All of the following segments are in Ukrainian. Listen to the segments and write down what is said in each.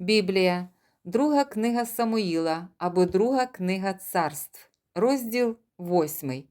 Біблія, друга книга Самуїла або друга книга царств, розділ 8.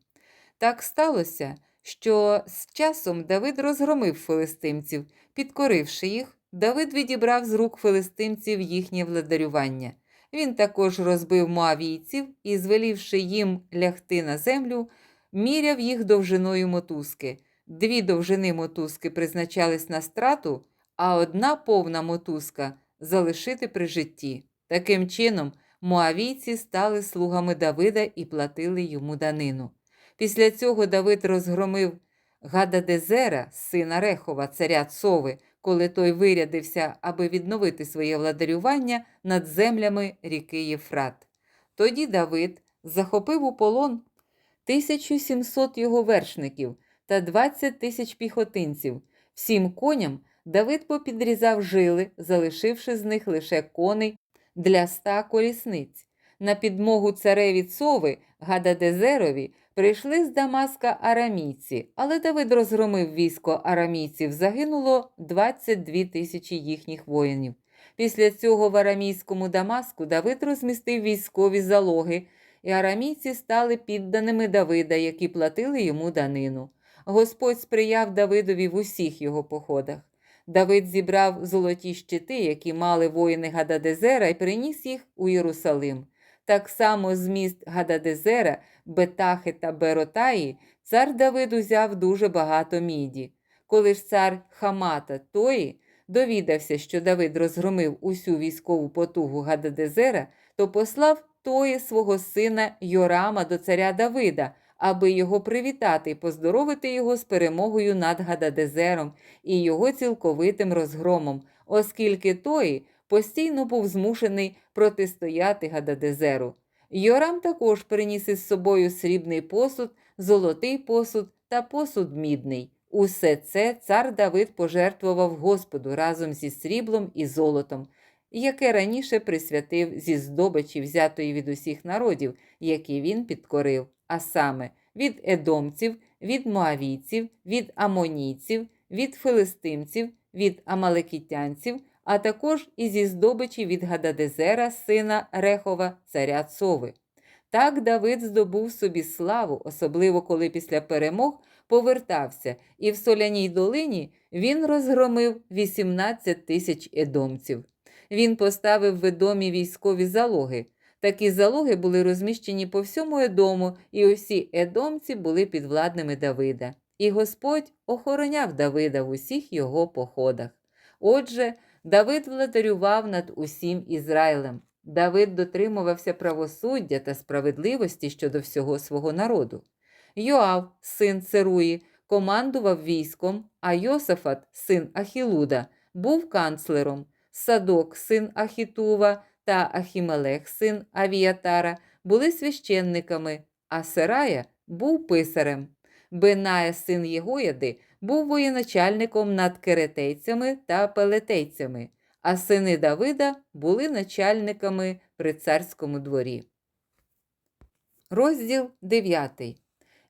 Так сталося, що з часом Давид розгромив филистимців, підкоривши їх, Давид відібрав з рук филистимців їхнє владарювання. Він також розбив моавійців і, звелівши їм лягти на землю, міряв їх довжиною мотузки. Дві довжини мотузки призначались на страту, а одна повна мотузка залишити при житті. Таким чином, моавійці стали слугами Давида і платили йому данину. Після цього Давид розгромив Гададезера, сина Рехова, царя Цови, коли той вирядився, аби відновити своє владарювання над землями ріки Єфрат. Тоді Давид захопив у полон 1700 його вершників та 20 тисяч піхотинців. Всім коням Давид попідрізав жили, залишивши з них лише коней для ста колісниць. На підмогу цареві Цови Гададезерові прийшли з Дамаска арамійці, але Давид розгромив військо арамійців, загинуло 22 тисячі їхніх воїнів. Після цього в арамійському Дамаску Давид розмістив військові залоги, і арамійці стали підданими Давида, які платили йому данину. Господь сприяв Давидові в усіх його походах. Давид зібрав золоті щити, які мали воїни Гададезера, і приніс їх у Єрусалим. Так само з міст Гададезера, Бетахи та Беротаї цар Давид узяв дуже багато міді. Коли ж цар Хамата Тої довідався, що Давид розгромив усю військову потугу Гададезера, то послав Тої свого сина Йорама до царя Давида, аби його привітати і поздоровити його з перемогою над Гададезером і його цілковитим розгромом, оскільки Тої постійно був змушений протистояти Гададезеру. Йорам також приніс із собою срібний посуд, золотий посуд та посуд мідний. Усе це цар Давид пожертвував Господу разом зі сріблом і золотом, яке раніше присвятив зі здобичі, взятої від усіх народів, які він підкорив, а саме від едомців, від моавійців, від амонійців, від филистимців, від амалекітянців, а також і зі здобичі від Гададезера, сина Рехова, царя Цови. Так Давид здобув собі славу, особливо коли після перемог повертався, і в соляній долині він розгромив 18 тисяч едомців. Він поставив в Едомі військові залоги. Такі залоги були розміщені по всьому Едому, і усі едомці були підвладними Давида. І Господь охороняв Давида в усіх його походах. Отже, Давид владарював над усім Ізраїлем. Давид дотримувався правосуддя та справедливості щодо всього свого народу. Йоав, син Церуї, командував військом, а Йосафат, син Ахілуда, був канцлером. Садок, син Ахітува та Ахімелех, син Авіатара, були священниками, а Серая був писарем. Беная, син Єгояди, був воєначальником над керетейцями та пелетейцями, а сини Давида були начальниками при царському дворі. Розділ 9.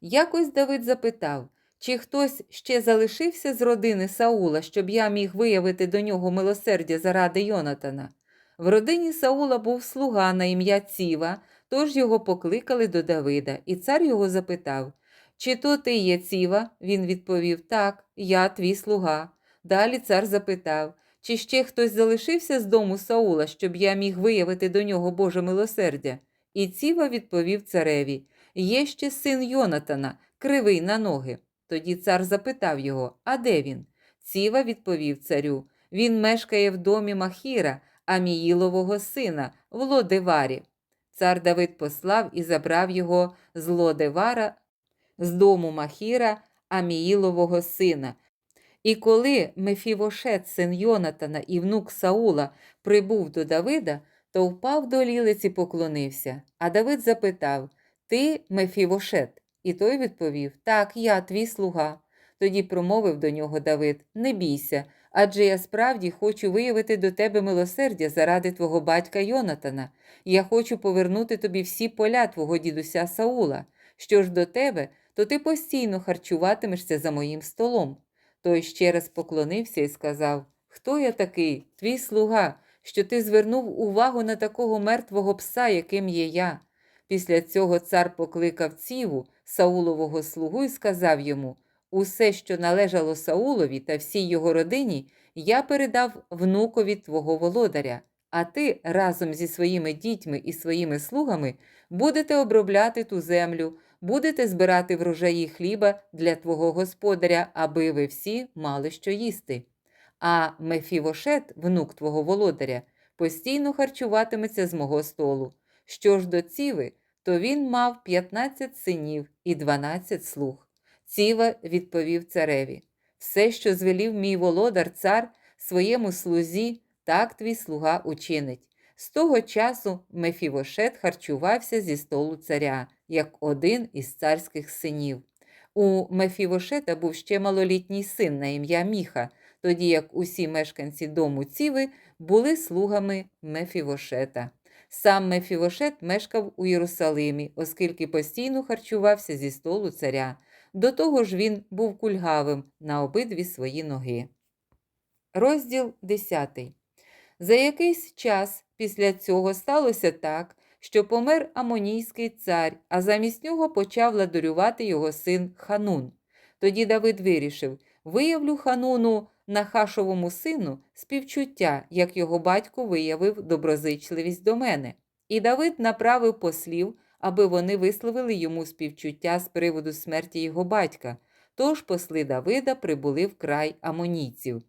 Якось Давид запитав, чи хтось ще залишився з родини Саула, щоб я міг виявити до нього милосердя заради Йонатана. В родині Саула був слуга на ім'я Ціва, тож його покликали до Давида, і цар його запитав Чи то ти є Ціва? Він відповів Так, я твій слуга. Далі цар запитав, чи ще хтось залишився з дому Саула, щоб я міг виявити до нього Боже милосердя? І Ціва відповів цареві Є ще син Йонатана, кривий на ноги. Тоді цар запитав його, а де він? Ціва відповів царю Він мешкає в домі Махіра, Аміїлового сина, в Лодеварі. Цар Давид послав і забрав його з Лодевара, з дому Махіра, Аміїлового сина. І коли Мефівошет, син Йонатана і внук Саула, прибув до Давида, то впав до лілиць і поклонився. А Давид запитав Ти Мефівошет? І той відповів Так, я твій слуга. Тоді промовив до нього Давид Не бійся, адже я справді хочу виявити до тебе милосердя заради твого батька Йонатана. Я хочу повернути тобі всі поля твого дідуся Саула. Що ж до тебе, то ти постійно харчуватимешся за моїм столом. Той ще раз поклонився і сказав Хто я такий, твій слуга, що ти звернув увагу на такого мертвого пса, яким є я. Після цього цар покликав ціву, Саулового слугу, і сказав йому: Усе, що належало Саулові та всій його родині, я передав внукові твого володаря, а ти разом зі своїми дітьми і своїми слугами будете обробляти ту землю, будете збирати врожаї хліба для твого господаря, аби ви всі мали що їсти. А Мефівошет, внук твого володаря, постійно харчуватиметься з мого столу. Що ж до ціви, то він мав 15 синів і 12 слуг. Ціва відповів цареві: Все, що звелів мій володар цар своєму слузі, так твій слуга учинить. З того часу Мефівошет харчувався зі столу царя, як один із царських синів. У Мефівошета був ще малолітній син на ім'я Міха, тоді як усі мешканці дому Ціви були слугами Мефівошета. Сам Мефівошет мешкав у Єрусалимі, оскільки постійно харчувався зі столу царя. До того ж він був кульгавим на обидві свої ноги. Розділ 10. За якийсь час після цього сталося так, що помер Амонійський цар, а замість нього почав ладурювати його син Ханун. Тоді Давид вирішив: виявлю Хануну Нахашовому сину співчуття, як його батько виявив доброзичливість до мене. І Давид направив послів, аби вони висловили йому співчуття з приводу смерті його батька. Тож посли Давида прибули в край амонійців.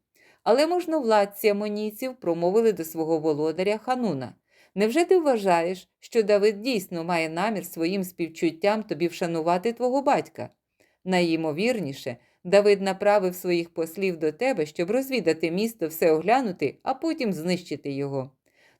Але можновладці амонійців промовили до свого володаря Хануна. Невже ти вважаєш, що Давид дійсно має намір своїм співчуттям тобі вшанувати твого батька? Найімовірніше, Давид направив своїх послів до тебе, щоб розвідати місто, все оглянути, а потім знищити його.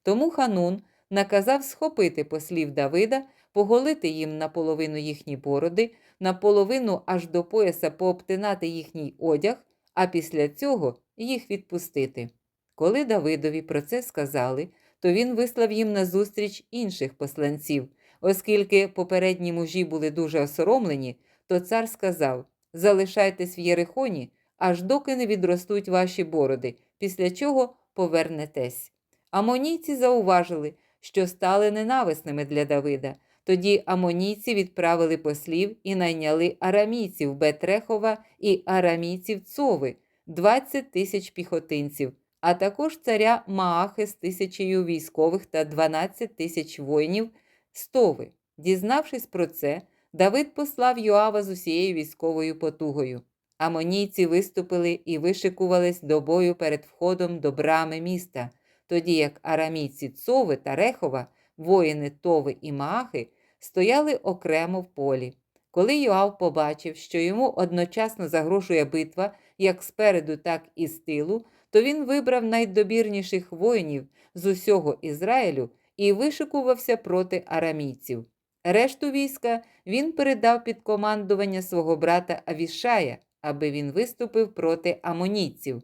Тому Ханун наказав схопити послів Давида, поголити їм наполовину їхні бороди, наполовину аж до пояса пообтинати їхній одяг, а після цього їх відпустити. Коли Давидові про це сказали, то він вислав їм назустріч інших посланців. Оскільки попередні мужі були дуже осоромлені, то цар сказав: Залишайтесь в Єрихоні, аж доки не відростуть ваші бороди, після чого повернетесь. Амонійці зауважили, що стали ненависними для Давида. Тоді амонійці відправили послів і найняли арамійців Бетрехова і арамійців Цови, 20 тисяч піхотинців, а також царя Маахи з тисячею військових та 12 тисяч воїнів Стови. Дізнавшись про це, Давид послав Йоава з усією військовою потугою. Амонійці виступили і вишикувались до бою перед входом до брами міста, тоді як арамійці Цови та Рехова, воїни Тови і Маахи, стояли окремо в полі. Коли Йоав побачив, що йому одночасно загрожує битва як спереду, так і з тилу, то він вибрав найдобірніших воїнів з усього Ізраїлю і вишикувався проти арамійців. Решту війська він передав під командування свого брата Авішая, аби він виступив проти амонійців.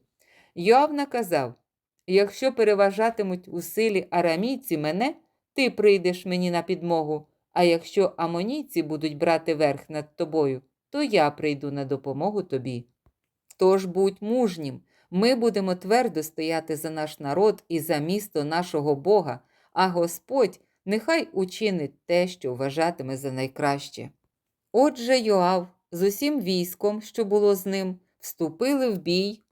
Йоав наказав: якщо переважатимуть у силі арамійці мене, ти прийдеш мені на підмогу, а якщо амонійці будуть брати верх над тобою, то я прийду на допомогу тобі. Тож будь мужнім, ми будемо твердо стояти за наш народ і за місто нашого Бога, а Господь нехай учинить те, що вважатиме за найкраще. Отже, Йоав з усім військом, що було з ним, вступили в бій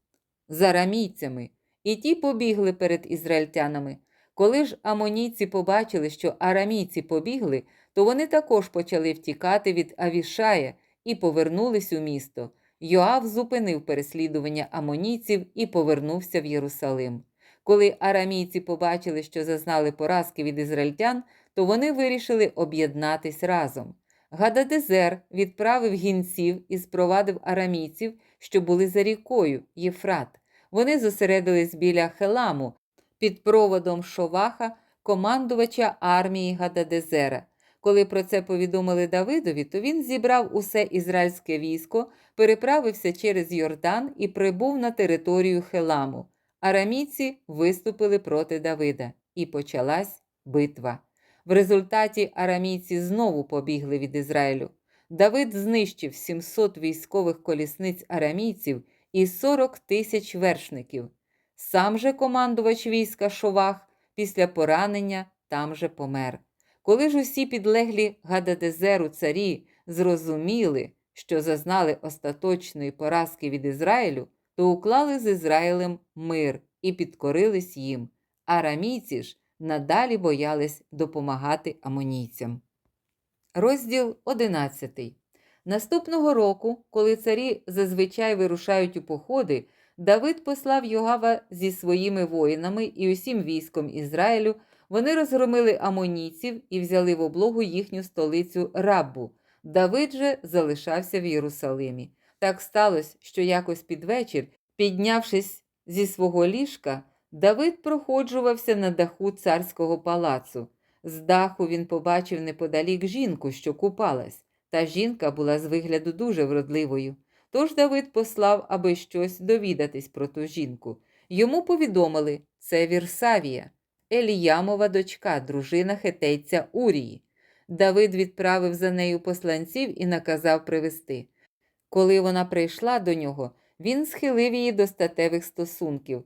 з арамійцями, і ті побігли перед ізраїльтянами. Коли ж амонійці побачили, що арамійці побігли, то вони також почали втікати від Авішая і повернулись у місто. Йоав зупинив переслідування амонійців і повернувся в Єрусалим. Коли арамійці побачили, що зазнали поразки від ізраїльтян, то вони вирішили об'єднатись разом. Гададезер відправив гінців і спровадив арамійців, що були за рікою Єфрат. Вони зосередились біля Хеламу під проводом Шоваха, командувача армії Гададезера. Коли про це повідомили Давидові, то він зібрав усе ізраїльське військо, переправився через Йордан і прибув на територію Хеламу. Арамійці виступили проти Давида, і почалась битва. В результаті арамійці знову побігли від Ізраїлю. Давид знищив 700 військових колісниць арамійців і 40 тисяч вершників. Сам же командувач війська Шовах після поранення там же помер. Коли ж усі підлеглі Гададезеру царі зрозуміли, що зазнали остаточної поразки від Ізраїлю, то уклали з Ізраїлем мир і підкорились їм. Арамійці ж надалі боялись допомагати амонійцям. Розділ 11. Наступного року, коли царі зазвичай вирушають у походи, Давид послав Йогава зі своїми воїнами і усім військом Ізраїлю. Вони розгромили амонійців і взяли в облогу їхню столицю Раббу. Давид же залишався в Єрусалимі. Так сталося, що якось під вечір, піднявшись зі свого ліжка, Давид проходжувався на даху царського палацу. З даху він побачив неподалік жінку, що купалась. Та жінка була з вигляду дуже вродливою. Тож Давид послав, аби щось довідатись про ту жінку. Йому повідомили це Вірсавія, Еліямова дочка, дружина хетейця Урії. Давид відправив за нею посланців і наказав привести. Коли вона прийшла до нього, він схилив її до статевих стосунків.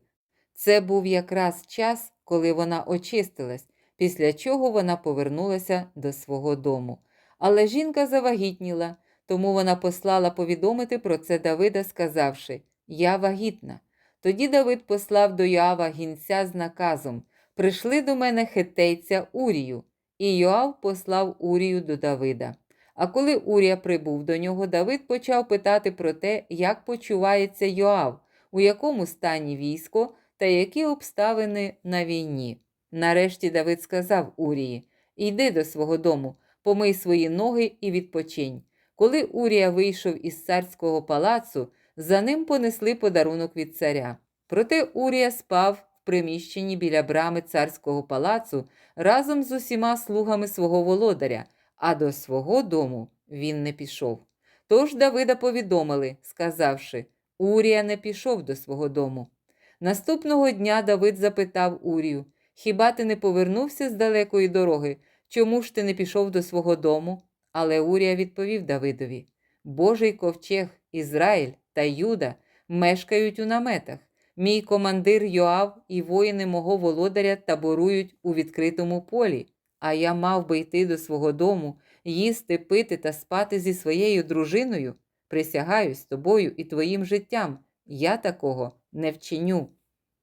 Це був якраз час, коли вона очистилась, після чого вона повернулася до свого дому. Але жінка завагітніла, тому вона послала повідомити про це Давида, сказавши: Я вагітна. Тоді Давид послав до Йоава гінця з наказом: Прийшли до мене хетейця Урію. І Йоав послав Урію до Давида. А коли Урія прибув до нього, Давид почав питати про те, як почувається Йоав, у якому стані військо та які обставини на війні. Нарешті Давид сказав Урії: Йди до свого дому, помий свої ноги і відпочинь. Коли Урія вийшов із царського палацу, за ним понесли подарунок від царя. Проте Урія спав в приміщенні біля брами царського палацу разом з усіма слугами свого володаря, а до свого дому він не пішов. Тож Давида повідомили, сказавши: Урія не пішов до свого дому. Наступного дня Давид запитав Урію: Хіба ти не повернувся з далекої дороги? Чому ж ти не пішов до свого дому? Але Урія відповів Давидові: Божий ковчег, Ізраїль та Юда мешкають у наметах. Мій командир Йоав і воїни мого володаря таборують у відкритому полі, а я мав би йти до свого дому, їсти, пити та спати зі своєю дружиною. Присягаюсь тобою і твоїм життям. Я такого не вчиню.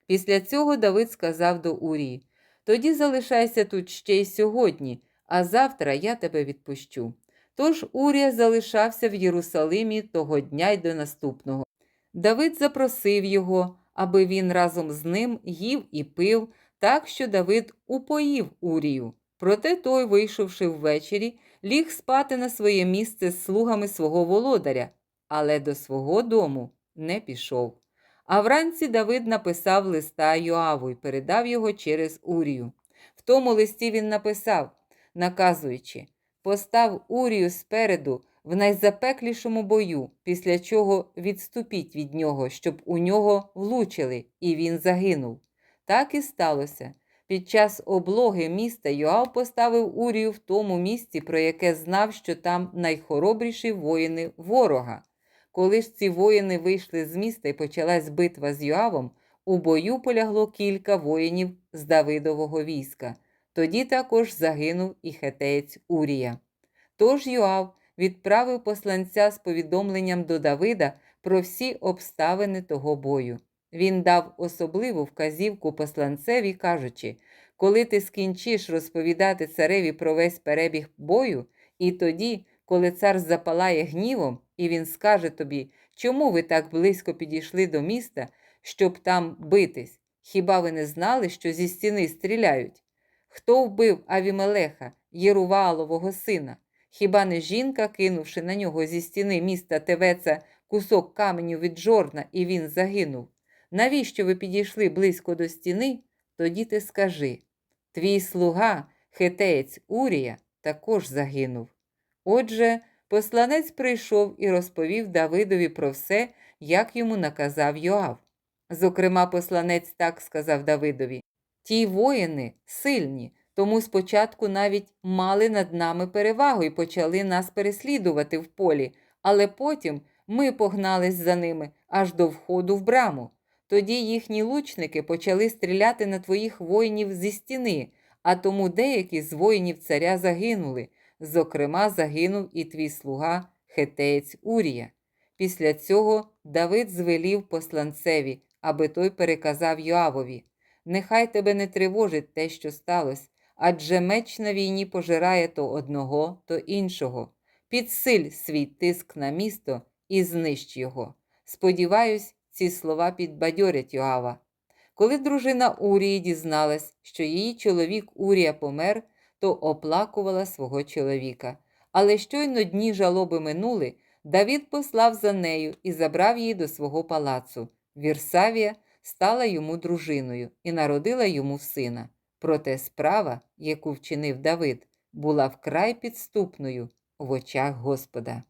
Після цього Давид сказав до Урії: Тоді залишайся тут ще й сьогодні, а завтра я тебе відпущу. Тож Урія залишався в Єрусалимі того дня й до наступного. Давид запросив його, аби він разом з ним їв і пив, так що Давид упоїв Урію. Проте той, вийшовши ввечері, ліг спати на своє місце з слугами свого володаря, але до свого дому не пішов. А вранці Давид написав листа Йоаву і передав його через Урію. В тому листі він написав, наказуючи, постав Урію спереду в найзапеклішому бою, після чого відступіть від нього, щоб у нього влучили, і він загинув. Так і сталося. Під час облоги міста Йоав поставив Урію в тому місці, про яке знав, що там найхоробріші воїни ворога. Коли ж ці воїни вийшли з міста і почалась битва з Йоавом, у бою полягло кілька воїнів з Давидового війська. Тоді також загинув і хетеєць Урія. Тож Йоав відправив посланця з повідомленням до Давида про всі обставини того бою. Він дав особливу вказівку посланцеві, кажучи: коли ти скінчиш розповідати цареві про весь перебіг бою, і тоді, коли цар запалає гнівом, і він скаже тобі, чому ви так близько підійшли до міста, щоб там битись? Хіба ви не знали, що зі стіни стріляють? Хто вбив Авімелеха, Єрувалового сина? Хіба не жінка, кинувши на нього зі стіни міста Тевеца кусок каменю від жорна, і він загинув? Навіщо ви підійшли близько до стіни? Тоді ти скажи твій слуга, хетеєць Урія, також загинув. Отже, посланець прийшов і розповів Давидові про все, як йому наказав Йоав. Зокрема, посланець так сказав Давидові: Ті воїни сильні, тому спочатку навіть мали над нами перевагу і почали нас переслідувати в полі, але потім ми погнались за ними аж до входу в браму. Тоді їхні лучники почали стріляти на твоїх воїнів зі стіни, а тому деякі з воїнів царя загинули. Зокрема, загинув і твій слуга хетеєць Урія. Після цього Давид звелів посланцеві, аби той переказав Йоавові: Нехай тебе не тривожить те, що сталося, адже меч на війні пожирає то одного, то іншого. Підсиль свій тиск на місто і знищ його. Сподіваюсь, ці слова підбадьорять Йоава. Коли дружина Урії дізналась, що її чоловік Урія помер, то оплакувала свого чоловіка. Але щойно дні жалоби минули, Давід послав за нею і забрав її до свого палацу. Вірсавія стала йому дружиною і народила йому сина. Проте справа, яку вчинив Давид, була вкрай підступною в очах Господа.